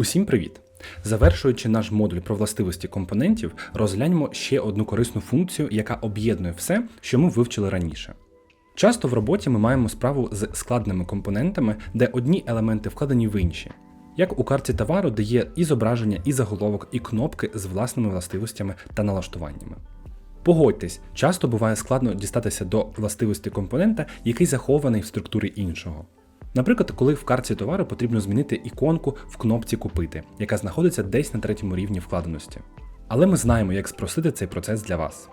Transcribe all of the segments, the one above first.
Усім привіт! Завершуючи наш модуль про властивості компонентів, розгляньмо ще одну корисну функцію, яка об'єднує все, що ми вивчили раніше. Часто в роботі ми маємо справу з складними компонентами, де одні елементи вкладені в інші, як у карті товару, де є і зображення, і заголовок, і кнопки з власними властивостями та налаштуваннями. Погодьтесь, часто буває складно дістатися до властивості компонента, який захований в структурі іншого. Наприклад, коли в карті товару потрібно змінити іконку в кнопці Купити, яка знаходиться десь на третьому рівні вкладеності. Але ми знаємо, як спростити цей процес для вас.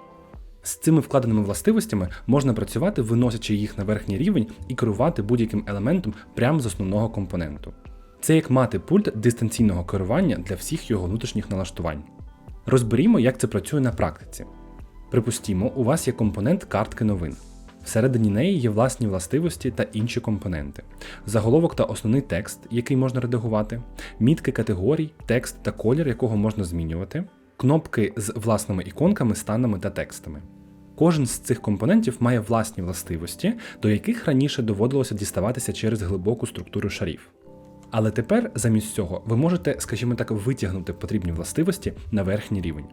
З цими вкладеними властивостями можна працювати, виносячи їх на верхній рівень і керувати будь-яким елементом прямо з основного компоненту. Це як мати пульт дистанційного керування для всіх його внутрішніх налаштувань. Розберімо, як це працює на практиці. Припустімо, у вас є компонент картки новин. Всередині неї є власні властивості та інші компоненти, заголовок та основний текст, який можна редагувати, мітки категорій, текст та колір, якого можна змінювати, кнопки з власними іконками, станами та текстами. Кожен з цих компонентів має власні властивості, до яких раніше доводилося діставатися через глибоку структуру шарів. Але тепер, замість цього, ви можете, скажімо так, витягнути потрібні властивості на верхній рівень.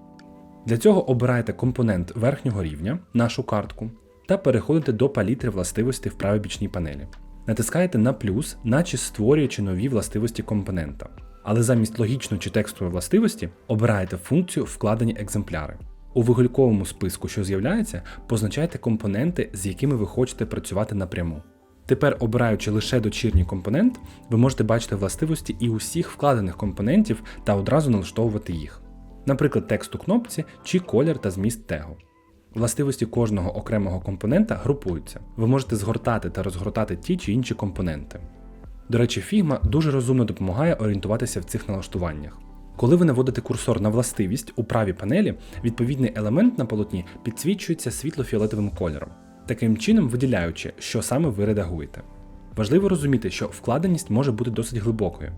Для цього обирайте компонент верхнього рівня, нашу картку, та переходите до палітри властивостей в правій бічній панелі. Натискаєте на плюс, наче створюючи нові властивості компонента. Але замість логічної чи текстової властивості обираєте функцію вкладені екземпляри. У вигульковому списку, що з'являється, позначайте компоненти, з якими ви хочете працювати напряму. Тепер, обираючи лише дочірній компонент, ви можете бачити властивості і усіх вкладених компонентів та одразу налаштовувати їх, наприклад, текст у кнопці чи колір та зміст тегу. Властивості кожного окремого компонента групуються. Ви можете згортати та розгортати ті чи інші компоненти. До речі, Figma дуже розумно допомагає орієнтуватися в цих налаштуваннях. Коли ви наводите курсор на властивість у правій панелі, відповідний елемент на полотні підсвічується світло-фіолетовим кольором, таким чином виділяючи, що саме ви редагуєте. Важливо розуміти, що вкладеність може бути досить глибокою.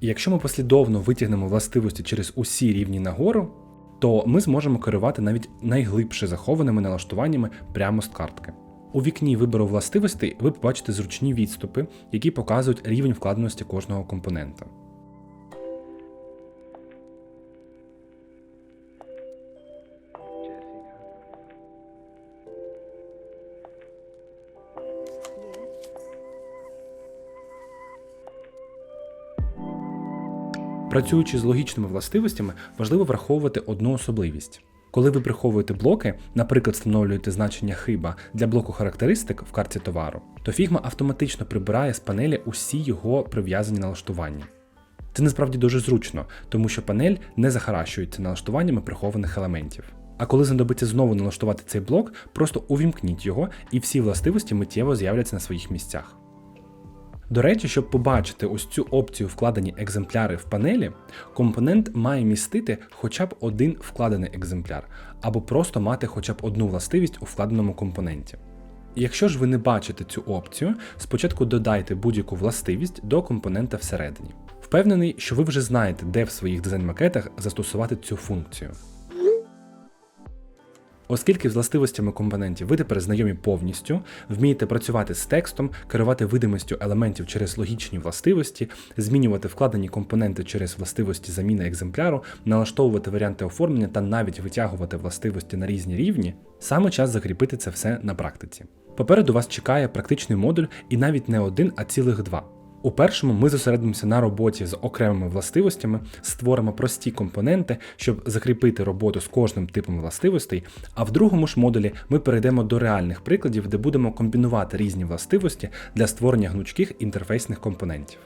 І якщо ми послідовно витягнемо властивості через усі рівні нагору, то ми зможемо керувати навіть найглибше захованими налаштуваннями прямо з картки. У вікні вибору властивостей ви побачите зручні відступи, які показують рівень вкладеності кожного компонента. Працюючи з логічними властивостями, важливо враховувати одну особливість. Коли ви приховуєте блоки, наприклад, встановлюєте значення хиба для блоку характеристик в карті товару, то Figma автоматично прибирає з панелі усі його прив'язані налаштування. Це насправді дуже зручно, тому що панель не захаращується налаштуваннями прихованих елементів. А коли знадобиться знову налаштувати цей блок, просто увімкніть його, і всі властивості миттєво з'являться на своїх місцях. До речі, щоб побачити ось цю опцію вкладені екземпляри в панелі, компонент має містити хоча б один вкладений екземпляр, або просто мати хоча б одну властивість у вкладеному компоненті. Якщо ж ви не бачите цю опцію, спочатку додайте будь-яку властивість до компонента всередині. Впевнений, що ви вже знаєте, де в своїх дизайн-макетах застосувати цю функцію. Оскільки з властивостями компонентів ви тепер знайомі повністю, вмієте працювати з текстом, керувати видимістю елементів через логічні властивості, змінювати вкладені компоненти через властивості заміни екземпляру, налаштовувати варіанти оформлення та навіть витягувати властивості на різні рівні, саме час закріпити це все на практиці. Попереду вас чекає практичний модуль і навіть не один, а цілих два. У першому ми зосередимося на роботі з окремими властивостями, створимо прості компоненти, щоб закріпити роботу з кожним типом властивостей. А в другому ж модулі ми перейдемо до реальних прикладів, де будемо комбінувати різні властивості для створення гнучких інтерфейсних компонентів.